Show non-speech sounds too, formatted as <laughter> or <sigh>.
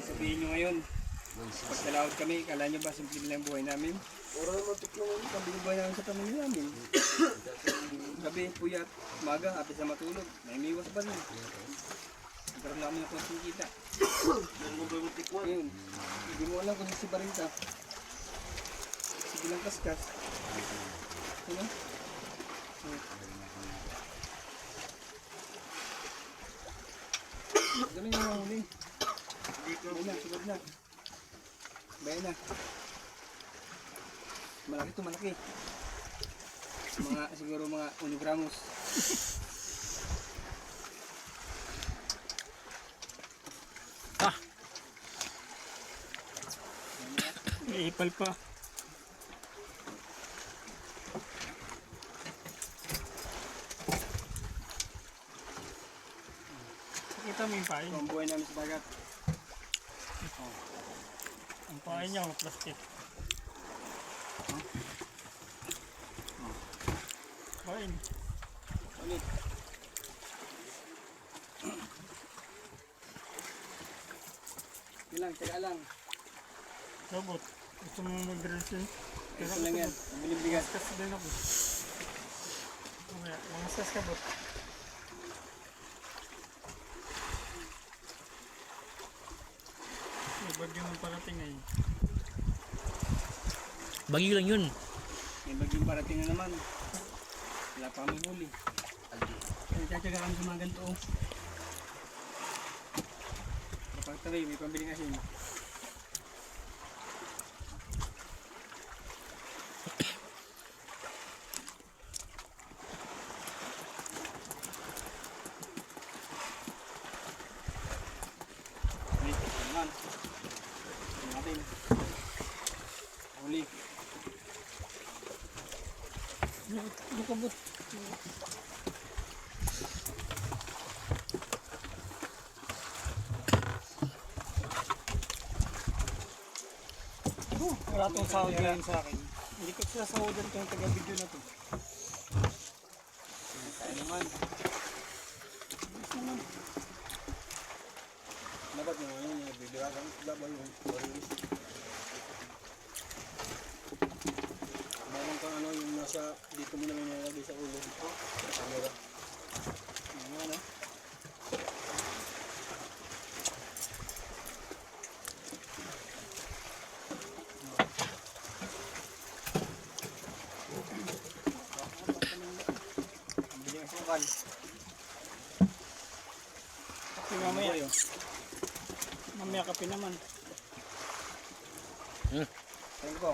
sasabihin nyo ngayon. Pag nalawad kami, kala nyo ba simple lang ang buhay namin? Puro naman tuklong. Sabi ko buhay namin sa pamilya namin. <coughs> Gabi, puyat, maga, hapis na matulog. May miwas ba rin? Nagkaroon lang kami ng konting kita. Yan mo ba yung tikwan? Ngayon, hindi mo alam kung si Barita. Sige lang kaskas. Ano? Ganun yung mga huli. Bayan na, sunod na. Bayan na. Malaki to, malaki. Mga, siguro mga 1 gramos. May ipal pa. Kita mo yung pain. Ito ang buhay namin sa dagat. Ang pain niya, oh, plastic. Pain. Ulit. Yun lang, teka lang. Sabot. Gusto mo mag-dressing? Ito lang yan. Mabiling bigas. Kas din ako. Mga sas ka bot. Bagyo ng parating ngayon. Bagyo lang yun. May bagyong parating na naman. Wala pa kami huli. Kaya tsatsaga kami sa mga ganito. oh. Kapag tabi, may pambiling asin. Natin. Huli. Ano ka bot? Oh, wala tong sahod ngayon sa akin. Hindi ko sila sahodan itong taga-video na to. Kaya naman. Dapat yung ano yung bibira kang laban yung baris. Meron ano yung nasa dito mo na may nilagay sa ulo. Sa camera. Ano ano? Ang ang sukal. Kasi mamaya, mamaya kape naman. Tingin ko.